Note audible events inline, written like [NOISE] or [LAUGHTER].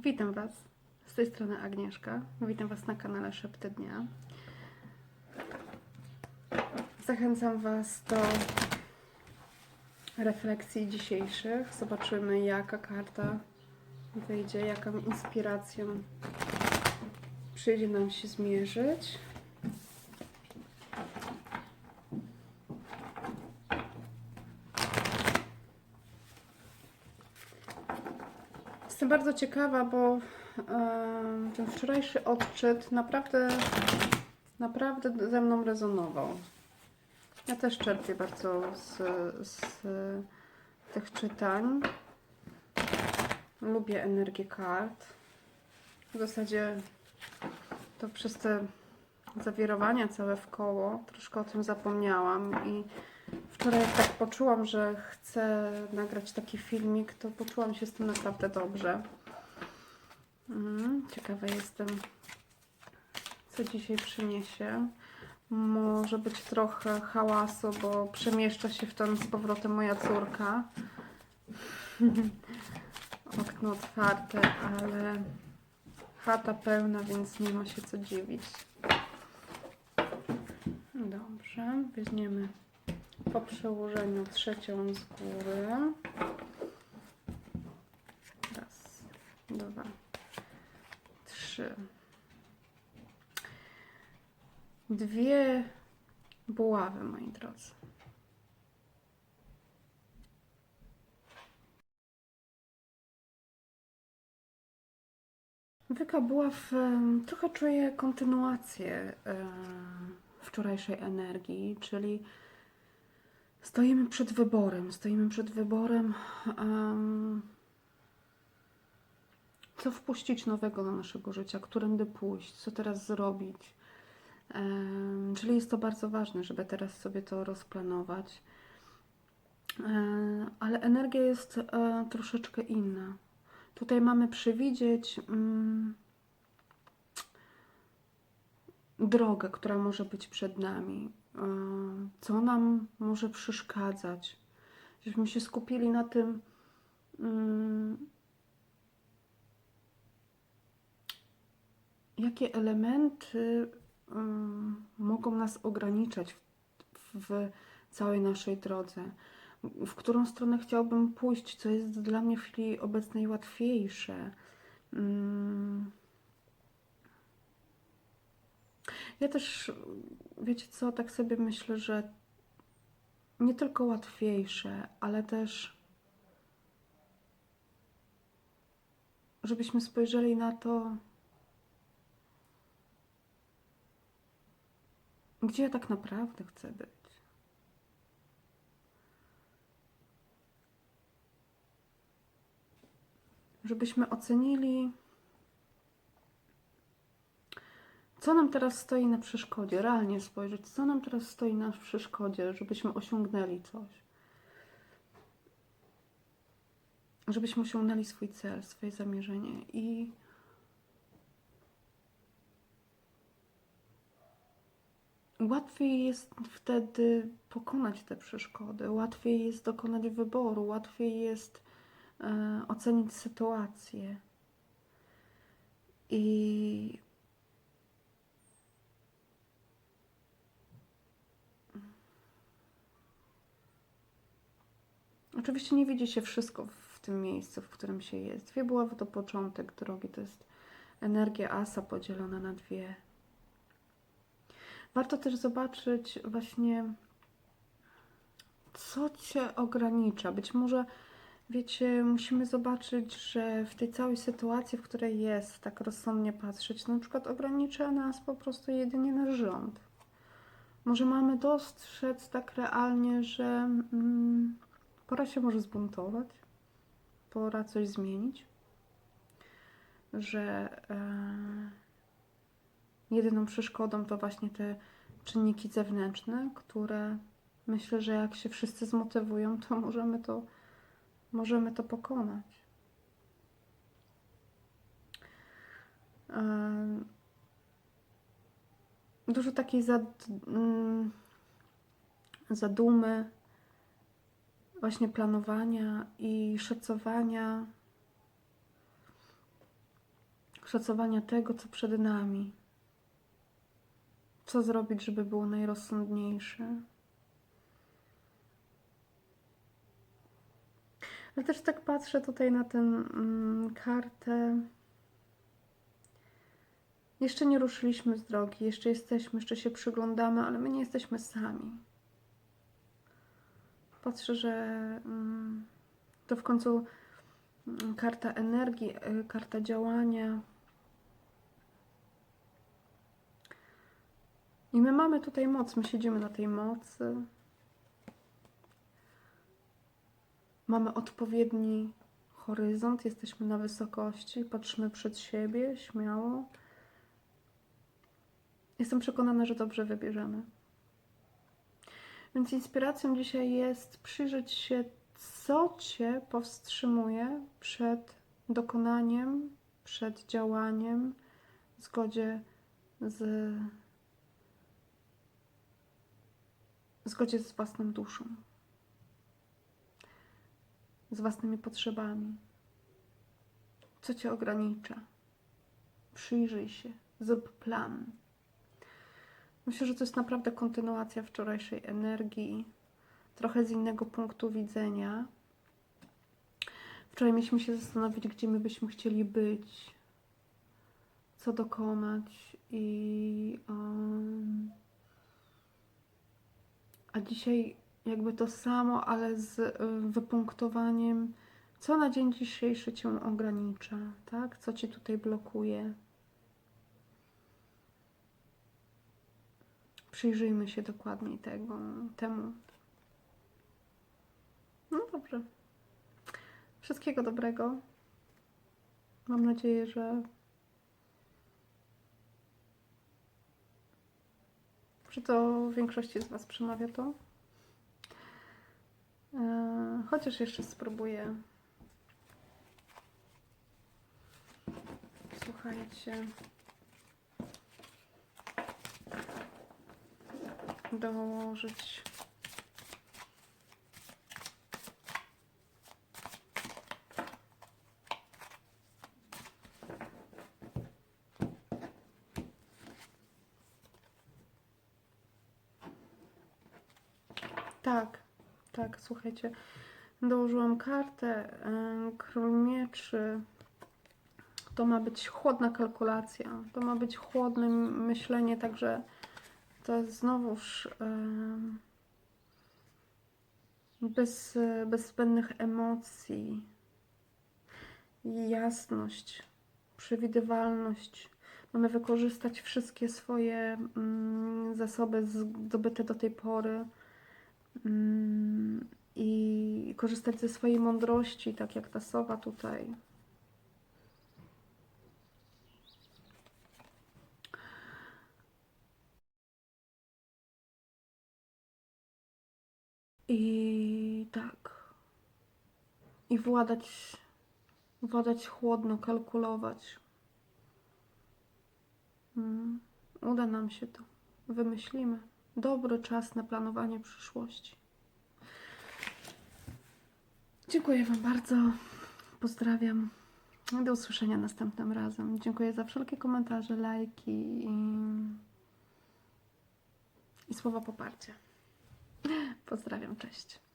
Witam Was. Z tej strony Agnieszka. Witam Was na kanale Szepty Dnia. Zachęcam Was do refleksji dzisiejszych. Zobaczymy, jaka karta wyjdzie, jaką inspiracją przyjdzie nam się zmierzyć. Jestem bardzo ciekawa, bo ten wczorajszy odczyt naprawdę, naprawdę ze mną rezonował. Ja też czerpię bardzo z, z tych czytań. Lubię energię kart. W zasadzie to przez te zawirowania całe w koło troszkę o tym zapomniałam i wczoraj jak tak poczułam, że chcę nagrać taki filmik, to poczułam się z tym naprawdę dobrze. Mm, ciekawa jestem, co dzisiaj przyniesie. Może być trochę hałasu, bo przemieszcza się w ten z powrotem moja córka. [LAUGHS] Okno otwarte, ale chata pełna, więc nie ma się co dziwić. Dobrze, weźmiemy po przełożeniu trzecią z góry. Raz, dwa, trzy. Dwie buławy, moi drodzy. Wyka buław, em, trochę czuję kontynuację wczorajszej energii, czyli stoimy przed wyborem. Stoimy przed wyborem, em, co wpuścić nowego do naszego życia, którędy pójść, co teraz zrobić. Em, Czyli jest to bardzo ważne, żeby teraz sobie to rozplanować. Ale energia jest e, troszeczkę inna. Tutaj mamy przewidzieć mm, drogę, która może być przed nami, co nam może przeszkadzać. Żebyśmy się skupili na tym, mm, jakie elementy mm, mogą nas ograniczać w, całej naszej drodze. W którą stronę chciałbym pójść, co jest dla mnie w chwili obecnej łatwiejsze. Mm. Ja też, wiecie co, tak sobie myślę, że nie tylko łatwiejsze, ale też żebyśmy spojrzeli na to, gdzie ja tak naprawdę chcę być. Żebyśmy ocenili, co nam teraz stoi na przeszkodzie, realnie spojrzeć, co nam teraz stoi na przeszkodzie, żebyśmy osiągnęli coś. Żebyśmy osiągnęli swój cel, swoje zamierzenie i Łatwiej jest wtedy pokonać te przeszkody, łatwiej jest dokonać wyboru, łatwiej jest e, ocenić sytuację. I oczywiście nie widzi się wszystko w tym miejscu, w którym się jest. Dwie buławy to początek drogi, to jest energia asa podzielona na dwie. Warto też zobaczyć właśnie, co cię ogranicza. Być może, wiecie, musimy zobaczyć, że w tej całej sytuacji, w której jest, tak rozsądnie patrzeć, na przykład ogranicza nas po prostu jedynie nasz rząd. Może mamy dostrzec tak realnie, że mm, pora się może zbuntować, pora coś zmienić, że. E, jedyną przeszkodą to właśnie te czynniki zewnętrzne, które myślę, że jak się wszyscy zmotywują, to możemy to, możemy to pokonać. Em, Dużo takiej zad, mm, zadumy, właśnie planowania i szacowania szacowania tego, co przed nami. Co zrobić, żeby było najrozsądniejsze. Ale też tak patrzę tutaj na tę mm, kartę. Jeszcze nie ruszyliśmy z drogi, jeszcze jesteśmy, jeszcze się przyglądamy, ale my nie jesteśmy sami. Patrzę, że mm, to w końcu mm, karta energii, y, karta działania. I my mamy tutaj moc, my siedzimy na tej mocy. Mamy odpowiedni horyzont, jesteśmy na wysokości, patrzymy przed siebie śmiało. Jestem przekonana, że dobrze wybierzemy. Więc inspiracją dzisiaj jest przyjrzeć się, co Cię powstrzymuje przed dokonaniem, przed działaniem w zgodzie z, w zgodzie z własną duszą, z własnymi potrzebami. Co Cię ogranicza? Przyjrzyj się, zrób plan. Myślę, że to jest naprawdę kontynuacja wczorajszej energii, trochę z innego punktu widzenia. Wczoraj mieliśmy się zastanowić, gdzie my byśmy chcieli być, co dokonać i. Um, a dzisiaj jakby to samo, ale z y, wypunktowaniem, co na dzień dzisiejszy cię ogranicza, tak? Co ci tutaj blokuje. Przyjrzyjmy się dokładniej tego, temu. No dobrze. Wszystkiego dobrego. Mam nadzieję, że, że to większości z Was przemawia to. E, Chociaż jeszcze spróbuję. Słuchajcie. Dołożyć Tak, tak, słuchajcie. Dołożyłam kartę y, Król Mieczy. To ma być chłodna kalkulacja. To ma być chłodne myślenie, także to jest znowuż bez, bez zbędnych emocji, jasność, przewidywalność. Mamy wykorzystać wszystkie swoje mm, zasoby zdobyte do tej pory mm, i korzystać ze swojej mądrości, tak jak ta sowa tutaj. I tak. I władać, władać chłodno, kalkulować. Mm, uda nam się to. Wymyślimy. Dobry czas na planowanie przyszłości. Dziękuję Wam bardzo. Pozdrawiam. Do usłyszenia następnym razem. Dziękuję za wszelkie komentarze, lajki i, i słowa poparcia. Pozdrawiam, cześć.